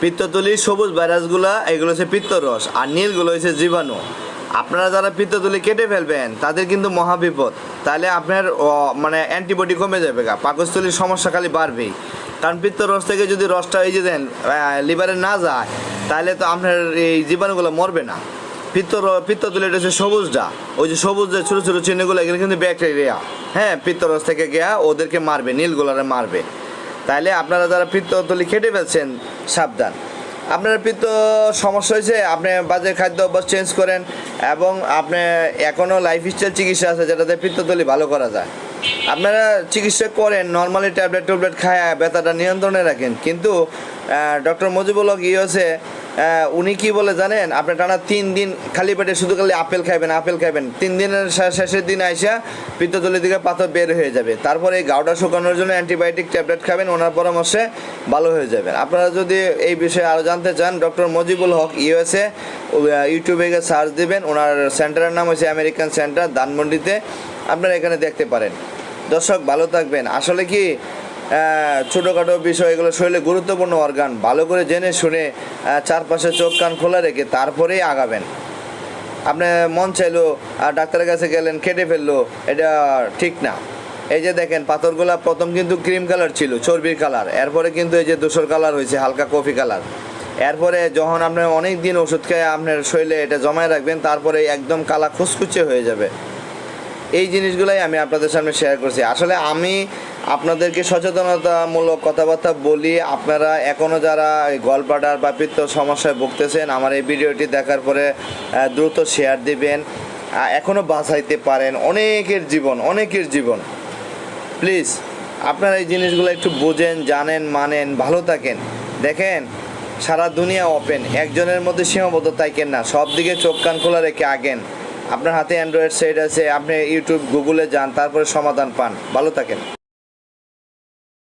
পিত্ততলির সবুজ ভাইরাসগুলা এগুলো হচ্ছে পিত্তরস আর নীলগুলো হচ্ছে জীবাণু। আপনারা যারা পিত্ততলি কেটে ফেলবেন, তাদের কিন্তু মহাবিপদ। তাহলে আপনার মানে অ্যান্টিবডি কমে যাবে পাকস্থলীর সমস্যা খালি বাড়বেই। কারণ পিত্তরস থেকে যদি রসটা এই যে দেন লিভারে না যায়, তাহলে তো আপনার এই জীবাণুগুলো মরবে না। পিত্ত পিত্ততলি এটা হচ্ছে সবুজটা। ওই যে সবুজ যে ছোটো ছোটো চিহ্নগুলো, এগুলো কিন্তু ব্যাকটেরিয়া। হ্যাঁ পিত্তরস থেকে গিয়া ওদেরকে মারবে, নীলগুলারে মারবে। তাইলে আপনারা যারা পিত্তলি খেটে ফেলছেন, সাবধান। আপনার পিত্ত সমস্যা হয়েছে, আপনি বাজে খাদ্য অভ্যাস চেঞ্জ করেন এবং আপনি এখনও লাইফস্টাইল চিকিৎসা আছে যেটাতে পিত্ততলি ভালো করা যায়। আপনারা চিকিৎসা করেন নর্মালি ট্যাবলেট ট্যাবলেট খায় ব্যথাটা নিয়ন্ত্রণে রাখেন। কিন্তু ডক্টর মজিবুল হক ই হচ্ছে উনি কি বলে জানেন? আপনি টানা তিন দিন খালি পেটে শুধু খালি আপেল খাইবেন আপেল খাইবেন। তিন দিনের শেষের দিন আইসা পিত্ততলির দিকে পাথর বের হয়ে যাবে। তারপরে এই গাউটা শুকানোর জন্য অ্যান্টিবায়োটিক ট্যাবলেট খাবেন, ওনার পরামর্শে ভালো হয়ে যাবেন। আপনারা যদি এই বিষয়ে আরও জানতে চান, ডক্টর মজিবুল হক, ইউএসএ ইউটিউবে গিয়ে সার্চ দিবেন। ওনার সেন্টারের নাম হচ্ছে আমেরিকান সেন্টার, ধানমন্ডিতে। আপনারা এখানে দেখতে পারেন। দর্শক, ভালো থাকবেন। আসলে কি ছোটোখাটো বিষয়, এগুলো শরীরে গুরুত্বপূর্ণ অর্গান ভালো করে জেনে শুনে চারপাশে চোখ কান খোলা রেখে তারপরেই আগাবেন। আপনি মন চাইলো ডাক্তারের কাছে গেলেন, কেটে ফেলল, এটা ঠিক না। এই যে দেখেন, পাথরগুলা প্রথম কিন্তু ক্রিম কালার ছিল, চর্বির কালার এরপরে কিন্তু এই যে ধূসর কালার হয়েছে, হালকা কফি কালার এরপরে যখন আপনি অনেক দিন ওষুধ খেয়ে আপনার শরীরে এটা জমায় রাখবেন, তারপরে একদম কালা খুচকুচে হয়ে যাবে। এই জিনিসগুলাই আমি আপনাদের সামনে শেয়ার করছি। আসলে আমি আপনাদেরকে সচেতনতামূলক কথাবার্তা বলি, আপনারা এখনও যারা গলপাটার বা পিত্ত সমস্যায় ভুগতেছেন, আমার এই ভিডিওটি দেখার পরে দ্রুত শেয়ার দিবেন এখনও বাঁচাইতে পারেন, অনেকের জীবন অনেকের জীবন। প্লিজ আপনারা এই জিনিসগুলো একটু বোঝেন, জানেন, মানেন, ভালো থাকেন। দেখেন, সারা দুনিয়া ওপেন একজনের মধ্যে সীমাবদ্ধ থাকেন না, সব দিকে চোখ কান খোলা রেখে আগেন। আপনার হাতে অ্যান্ড্রয়েড সেট আছে, আপনি ইউটিউব গুগলে যান, তারপরে সমাধান পান। ভালো থাকেন।